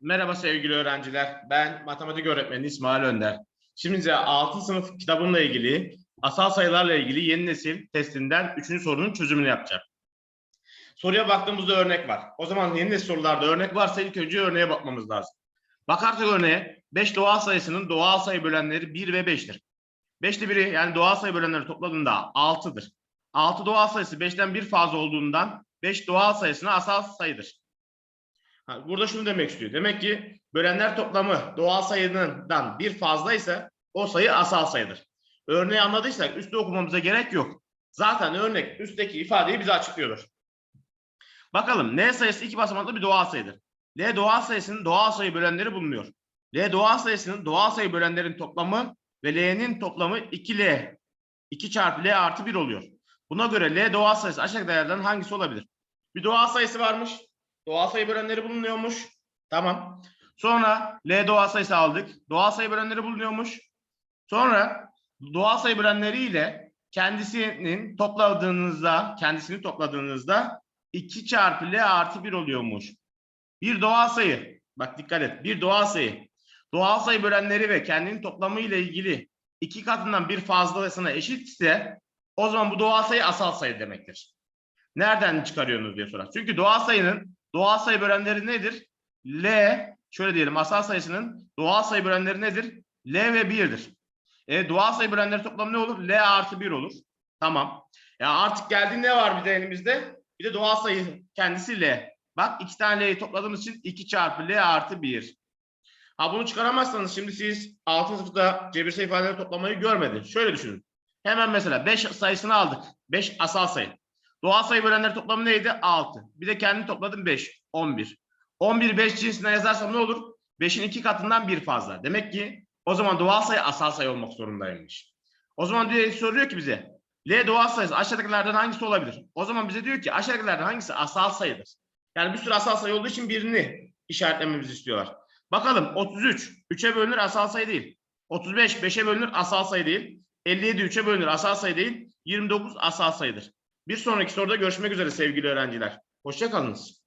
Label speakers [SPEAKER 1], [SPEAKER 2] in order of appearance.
[SPEAKER 1] Merhaba sevgili öğrenciler. Ben matematik öğretmeni İsmail Önder. Şimdi size 6. sınıf kitabımla ilgili asal sayılarla ilgili yeni nesil testinden 3. sorunun çözümünü yapacağım. Soruya baktığımızda örnek var. O zaman yeni nesil sorularda örnek varsa ilk önce örneğe bakmamız lazım. Bakarsak örneğe 5 doğal sayısının doğal sayı bölenleri 1 ve 5'tir. 5'te 1'i yani doğal sayı bölenleri topladığında 6'dır. 6 doğal sayısı 5'ten 1 fazla olduğundan 5 doğal sayısına asal sayıdır. Burada şunu demek istiyor. Demek ki bölenler toplamı doğal sayıdan bir fazlaysa o sayı asal sayıdır. Örneği anladıysak üstte okumamıza gerek yok. Zaten örnek üstteki ifadeyi bize açıklıyordur. Bakalım n sayısı iki basamaklı bir doğal sayıdır. L doğal sayısının doğal sayı bölenleri bulunuyor. L doğal sayısının doğal sayı bölenlerin toplamı ve L'nin toplamı 2L. 2 çarpı L artı 1 oluyor. Buna göre L doğal sayısı aşağıdaki değerlerden hangisi olabilir? Bir doğal sayısı varmış. Doğal sayı bölenleri bulunuyormuş. Tamam. Sonra L doğal sayısı aldık. Doğal sayı bölenleri bulunuyormuş. Sonra doğal sayı bölenleri ile kendisinin topladığınızda, kendisini topladığınızda 2 çarpı L artı 1 oluyormuş. Bir doğal sayı. Bak dikkat et. Bir doğal sayı. Doğal sayı bölenleri ve kendinin toplamı ile ilgili iki katından bir fazlasına eşitse o zaman bu doğal sayı asal sayı demektir. Nereden çıkarıyorsunuz diye sorar. Çünkü doğal sayının doğal sayı bölenleri nedir? L, şöyle diyelim asal sayısının doğal sayı bölenleri nedir? L ve 1'dir. E, doğal sayı bölenleri toplamı ne olur? L artı 1 olur. Tamam. Ya artık geldi ne var bir de elimizde? Bir de doğal sayı kendisi L. Bak iki tane L'yi topladığımız için 2 çarpı L artı 1. Ha bunu çıkaramazsanız şimdi siz 6. sınıfta cebirsel ifadeleri toplamayı görmedin. Şöyle düşünün. Hemen mesela 5 sayısını aldık. 5 asal sayı. Doğal sayı bölenleri toplamı neydi? 6. Bir de kendini topladım 5. 11. 11 5 cinsinden yazarsam ne olur? 5'in 2 katından bir fazla. Demek ki o zaman doğal sayı asal sayı olmak zorundaymış. O zaman diyor, soruyor ki bize L doğal sayısı aşağıdakilerden hangisi olabilir? O zaman bize diyor ki aşağıdakilerden hangisi asal sayıdır? Yani bir sürü asal sayı olduğu için birini işaretlememizi istiyorlar. Bakalım 33 3'e bölünür asal sayı değil. 35 5'e bölünür asal sayı değil. 57 3'e bölünür asal sayı değil. 29 asal sayıdır. Bir sonraki soruda görüşmek üzere sevgili öğrenciler. Hoşçakalınız.